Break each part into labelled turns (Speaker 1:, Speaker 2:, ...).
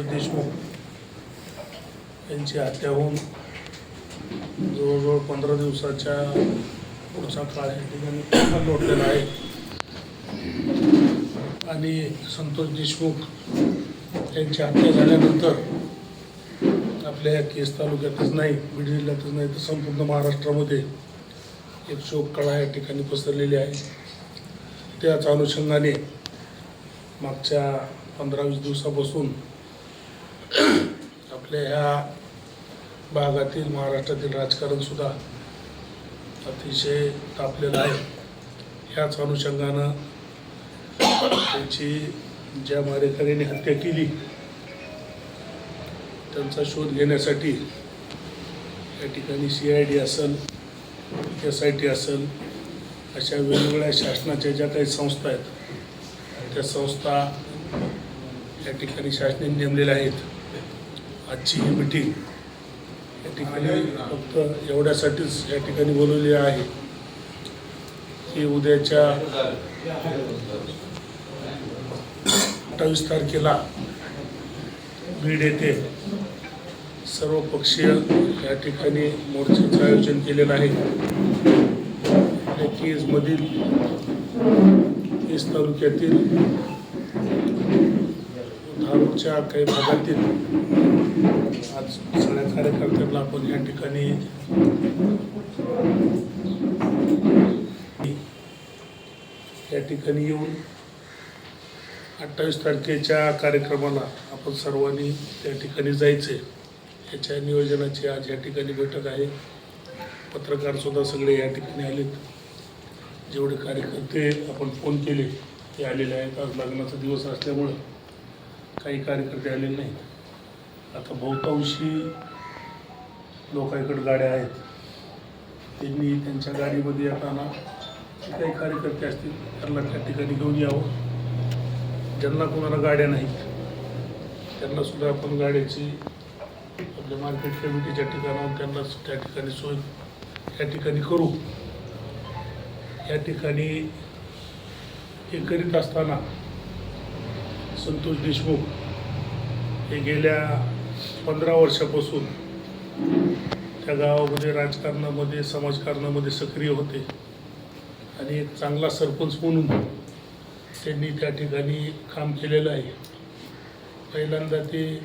Speaker 1: संतोष देशमुख यांची हत्या होऊन जवळजवळ पंधरा दिवसाच्या पुढचा काळ या ठिकाणी लोटलेला आहे. आणि संतोष देशमुख यांची हत्या झाल्यानंतर आपल्या या केस तालुक्यातच नाही बीड जिल्ह्यातच नाही तर संपूर्ण महाराष्ट्रामध्ये एक शोककळा या ठिकाणी पसरलेली आहे. त्याच अनुषंगाने मागच्या पंधरा वीस दिवसापासून आपल्या ह्या भागातील महाराष्ट्रातील राजकारण सुद्धा अतिशय तापलेलं आहे. ह्याच अनुषंगानं त्यांची ज्या मारेकऱ्यांनी हत्या केली त्यांचा शोध घेण्यासाठी या ठिकाणी सी आय डी असेल एस आय टी असेल अशा वेगवेगळ्या शासनाच्या ज्या काही संस्था आहेत त्या संस्था या ठिकाणी शासनाने नेमलेल्या आहेत. आजची ही मिटिंग या ठिकाणी फक्त एवढ्यासाठीच या ठिकाणी बोलवली आहे की उद्याच्या अठ्ठावीस तारखेला बीड येथे सर्व पक्षीय या ठिकाणी मोर्चाचं आयोजन केलेलं आहे. आपल्या केजमधील तालुक्यातील धारूरच्या काही भागातील आज सगळ्या कार्यकर्त्यांना आपण या ठिकाणी या ठिकाणी येऊन अठ्ठावीस तारखेच्या कार्यक्रमाला आपण सर्वांनी त्या ठिकाणी जायचे याच्या नियोजनाची आज या ठिकाणी बैठक आहे. पत्रकार सुद्धा सगळे या ठिकाणी आलेत. जेवढे कार्यकर्ते आपण फोन केले ते आलेले आहेत. आज लग्नाचा दिवस असल्यामुळं काही कार्यकर्ते आलेले नाहीत. आता बहुतांशी लोकांकडे गाड्या आहेत. त्यांनी त्यांच्या गाडीमध्ये येताना काही कार्यकर्ते असतील त्यांना त्या ठिकाणी घेऊन यावं. ज्यांना कोणाला गाड्या नाहीत त्यांना सुद्धा आपण गाड्याची आपल्या मार्केट कमिटीच्या ठिकाणावर त्यांना त्या ठिकाणी सोय या ठिकाणी करू. या ठिकाणी हे करीत असताना संतोष देशमुख हे गेल्या पंधरा वर्षापासून त्या गावामध्ये राजकारणामध्ये समाजकारणामध्ये सक्रिय होते. आणि एक चांगला सरपंच म्हणून त्यांनी त्या ठिकाणी काम केलेलं आहे. पहिल्यांदा ते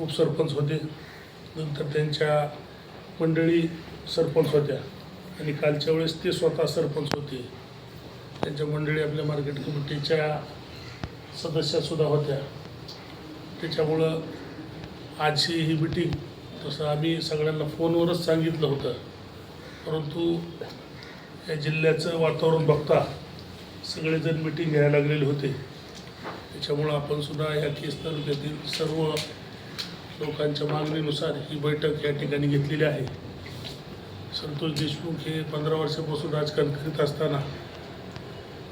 Speaker 1: उपसरपंच होते नंतर त्यांच्या मंडळी सरपंच होत्या. आणि कालच्या वेळेस ते स्वतः सरपंच होते. त्यांच्या मंडळी आपल्या मार्केट कमिटीच्या सदस्यासुद्धा होत्या. त्याच्यामुळं आजची ही मिटिंग तसं आम्ही सगळ्यांना फोनवरच सांगितलं होतं. परंतु या जिल्ह्याचं वातावरण बघता सगळेजण मिटिंग घ्यायला लागलेले होते. त्याच्यामुळं आपणसुद्धा या केस तालुक्यातील सर्व लोकांच्या मागणीनुसार ही बैठक या ठिकाणी घेतलेली आहे. संतोष देशमुख हे पंधरा वर्षापासून राजकारण करीत असताना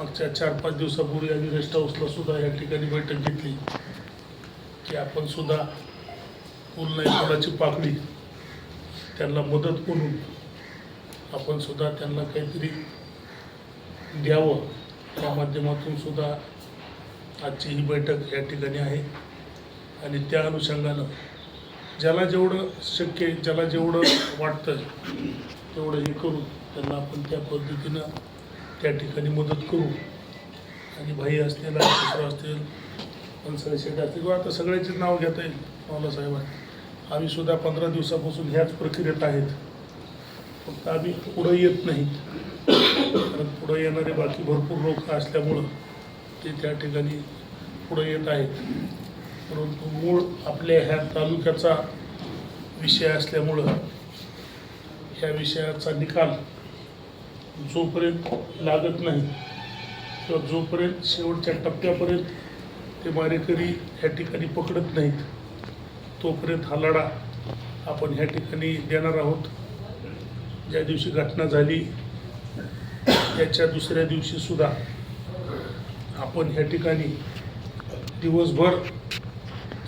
Speaker 1: मागच्या चार पाच दिवसापूर्वी आम्ही रेस्ट हाऊसला सुद्धा या ठिकाणी बैठक घेतली. की आपण सुद्धा पूल नाही फुलाची पाकळी. त्यांना मदत करून आपण सुद्धा त्यांना काहीतरी द्यावं. त्या माध्यमातून सुद्धा आजची ही बैठक या ठिकाणी आहे. आणि त्या अनुषंगानं ज्याला जेवढं शक्य ज्याला जेवढं वाटतं तेवढं हे करून त्यांना आपण त्या पद्धतीनं त्या ठिकाणी मदत करू. आणि भाई असतील मित्र असतील पंचर शेट असतील किंवा आता सगळ्याचीच नाव घेता येईल मावला साहेब आम्ही सुद्धा पंधरा दिवसापासून ह्याच प्रक्रियेत आहेत. फक्त आम्ही पुढं येत नाही. कारण पुढं येणारे बाकी भरपूर लोक असल्यामुळं ते त्या ठिकाणी पुढं येत आहेत. परंतु मूळ आपल्या ह्या तालुक्याचा विषय असल्यामुळं ह्या विषयाचा निकाल जोपर्यंत लागत नाही किंवा जोपर्यंत शेवटच्या टप्प्यापर्यंत ते मारेकरी ह्या ठिकाणी पकडत नाहीत तोपर्यंत हा लढा आपण ह्या ठिकाणी देणार आहोत. ज्या दिवशी घटना झाली त्याच्या दुसऱ्या दिवशीसुद्धा आपण ह्या ठिकाणी दिवसभर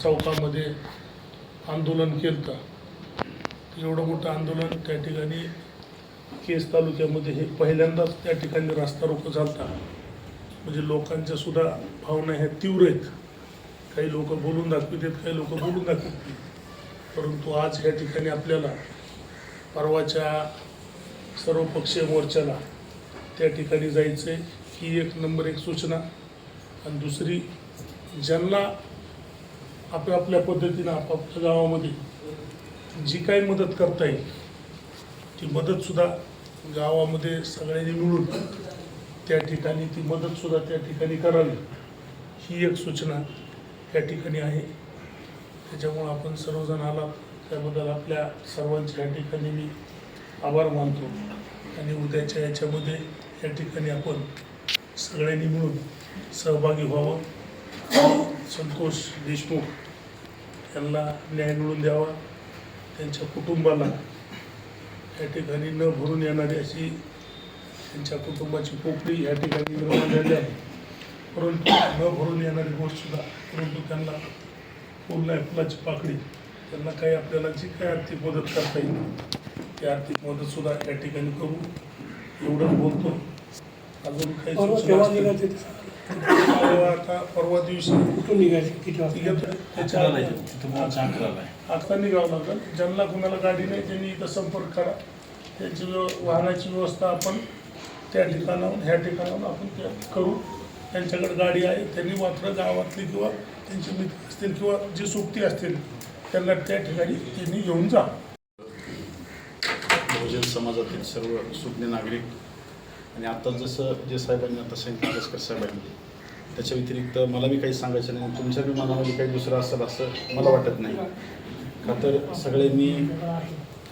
Speaker 1: चौकामध्ये आंदोलन केलं एवढं मोठं आंदोलन त्या ठिकाणी केस तालुक्यामध्ये हे पहिल्यांदाच त्या ठिकाणी रास्ता रोको झालता. म्हणजे लोकांच्या सुद्धा भावना ह्या तीव्र आहेत. काही लोक बोलून दाखवितात काही लोक बोलून दाखवत परंतु आज ह्या ठिकाणी आपल्याला परवाच्या सर्वपक्षीय मोर्चाला त्या ठिकाणी जायचं आहे ही एक नंबर एक सूचना. आणि दुसरी ज्यांना आपापल्या पद्धतीनं आपापल्या गावामध्ये जी काही मदत करता येईल ती मदतसुद्धा गावामध्ये सगळ्यांनी मिळून त्या ठिकाणी ती मदतसुद्धा त्या ठिकाणी करावी ही एक सूचना या ठिकाणी आहे. त्याच्यामुळं आपण सर्वजण आलात. त्याबद्दल आपल्या सर्वांचे या ठिकाणी मी आभार मानतो. आणि उद्याच्या याच्यामध्ये या ठिकाणी आपण सगळ्यांनी मिळून सहभागी व्हावं. संतोष देशमुख यांना न्याय मिळवून द्यावा. त्यांच्या कुटुंबाला या ठिकाणी न भरून येणारी अशी त्यांच्या कुटुंबाची पोकळी या ठिकाणी निर्माण झाली आहे. परंतु न भरून येणारी गोष्टसुद्धा परंतु त्यांना फुल नाही फुलाची पाकळी. त्यांना काही आपल्याला जी काही आर्थिक मदत करता येईल ती आर्थिक मदतसुद्धा या ठिकाणी करू. एवढंच बोलतो. अजून काही
Speaker 2: परवा
Speaker 1: सूचना
Speaker 2: केव्हा
Speaker 1: असतील?
Speaker 2: निघायचे
Speaker 1: परवा आता परवा दिवशी.
Speaker 2: कुठून निघायचे? किती
Speaker 1: ती
Speaker 2: वाजता.
Speaker 1: त्याच्या आता निघावं लागेल. ज्यांना कुणाला गाडी नाही त्यांनी इथं संपर्क करा. त्यांची व्यव वाहनाची व्यवस्था आपण त्या ठिकाणाहून ह्या ठिकाणाहून आपण त्या करू. त्यांच्याकडे गाडी आहे त्यांनी मात्र गावातली किंवा त्यांचे मित्र असतील किंवा जी सुट्टी असतील त्यांना त्या ठिकाणी त्यांनी घेऊन जा.
Speaker 3: बहुजन समाजातील सर्व सुज्ञ नागरिक आणि आता जसं जे साहेबांनी आता सांगितलं लष्कर साहेबांनी त्याच्या व्यतिरिक्त मला बी काही सांगायचं नाही तुमच्या बी मनामध्ये काही दुसरं असेल असं मला वाटत नाही. का तर सगळे मी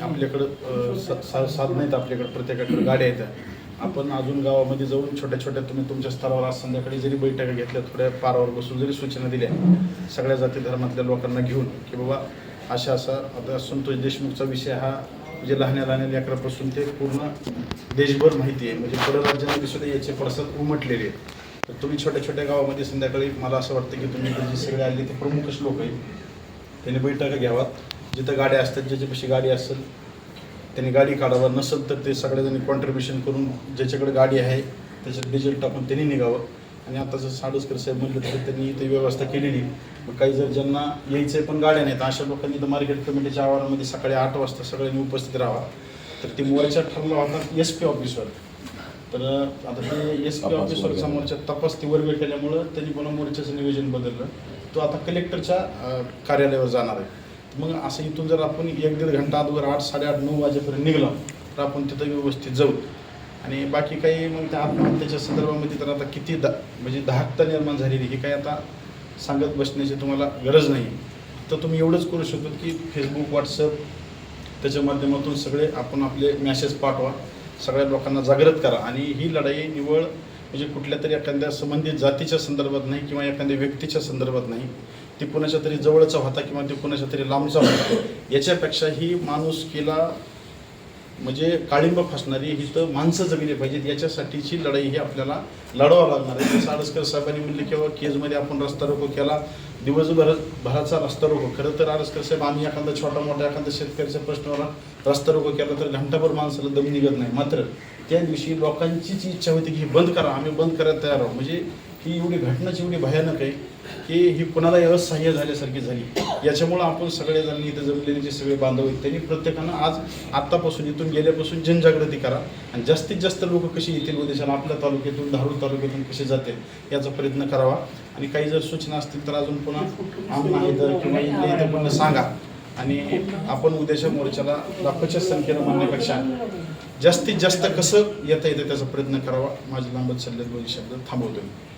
Speaker 3: आपल्याकडं सा- साधन आहेत आपल्याकडं प्रत्येकाकडे गाड्या आहेत. आपण अजून गावामध्ये जाऊन छोट्या छोट्या तुम्ही तुमच्या स्तरावर आज संध्याकाळी जरी बैठका घेतल्या थोड्या पारावर बसून जरी सूचना दिल्या सगळ्या जाती धर्मातल्या लोकांना घेऊन की बाबा अशा असा आता संतोष देशमुखचा विषय हा म्हणजे लहान्या लहान्या लेकरापासून ते पूर्ण देशभर माहिती आहे. म्हणजे परराज्यांमध्ये सुद्धा याचे पडसाद उमटलेले आहेत. तर तुम्ही छोट्या छोट्या गावामध्ये संध्याकाळी मला असं वाटतं की तुम्ही जे सगळे आले ते प्रमुखच लोक आहेत. त्यांनी बैठका घ्यावात. जिथं गाड्या असतात ज्याच्यापाशी गाडी असेल त्यांनी गाडी काढावा. नसेल तर ते सगळेजणी कॉन्ट्रीब्युशन करून ज्याच्याकडे गाडी आहे त्याच्यात डिझेल टाकून त्यांनी निघावं. आणि आता जसं साडसकर साहेब म्हणलं तर त्यांनी इथे व्यवस्था केलेली मग काही जर ज्यांना यायचं पण गाड्या नाहीत अशा लोकांनी तर मार्केट कमिटीच्या आवारामध्ये सकाळी आठ वाजता सगळ्यांनी उपस्थित राहावा. तर ती मोर्चा ठरला होता एस पी ऑफिसवर तर आता ते एस पी ऑफिसवर समोरच्या तपास ती वर्ग केल्यामुळं त्यांनी पुन्हा मोर्चाचं नियोजन बदललं. तो आता कलेक्टरच्या कार्यालयावर जाणार आहे. मग असं इथून जर आपण एक दीड घंटा अगोदर आठ साडेआठ नऊ वाजेपर्यंत निघलो तर आपण तिथं व्यवस्थित जाऊ. आणि बाकी काही मग त्या आत्महत्येच्या संदर्भामध्ये तर आता किती दा म्हणजे दहाकता निर्माण झालेली ही काही आता सांगत बसण्याची तुम्हाला गरज नाही. तर तुम्ही एवढंच करू शकतो की फेसबुक व्हॉट्सअप त्याच्या माध्यमातून सगळे आपण आपले मॅसेज पाठवा. सगळ्या लोकांना जागृत करा. आणि ही लढाई निवळ म्हणजे कुठल्या तरी एखाद्या संबंधित जातीच्या संदर्भात नाही किंवा एखाद्या व्यक्तीच्या संदर्भात नाही. ती कुणाच्या तरी जवळचा होता किंवा ती कुणाच्या तरी लांबचा होता. याच्यापेक्षा ही माणूस केला म्हणजे काळिंब फासणारी ही तर माणसं जगली पाहिजेत याच्यासाठीची लढाई ही आपल्याला लढवावं लागणार आहे. जसं आडसकर साहेबांनी म्हणले किंवा केजमध्ये आपण रस्ता रोको केला दिवसभर भराचा रस्ता रोको. खरं तर आडसकर साहेब आम्ही एखादा छोटा मोठा एखादा शेतकऱ्याच्या प्रश्नावर रस्ता रोको केला तर घंटाभर माणसाला दम निघत नाही. मात्र त्या दिवशी लोकांचीच इच्छा होती की ही बंद करा आम्ही बंद करायला तयार आहोत. म्हणजे ही एवढी घटनाची एवढी भयानक आहे की ही कुणालाही असह्य झाल्यासारखी झाली. याच्यामुळं आपण सगळेजण इथे जमलेले जे सगळे बांधव आहेत त्यांनी प्रत्येकानं आज आत्तापासून इथून गेल्यापासून जनजागृती करा. आणि जास्तीत जास्त लोक कशी येतील उद्याच्याला आपल्या तालुक्यातून धारूर तालुक्यातून कसे जातील याचा प्रयत्न करावा. आणि काही जर सूचना असतील तर अजून पुन्हा आम्हाला इथं किंवा इथल्या इथं पुन्हा सांगा. आणि आपण उद्याच्या मोर्चाला लाखोच्या संख्येनं म्हणण्यापेक्षा जास्तीत जास्त कसं येता येतं त्याचा प्रयत्न करावा. माझे लांबत सल्ले शब्द थांबवतो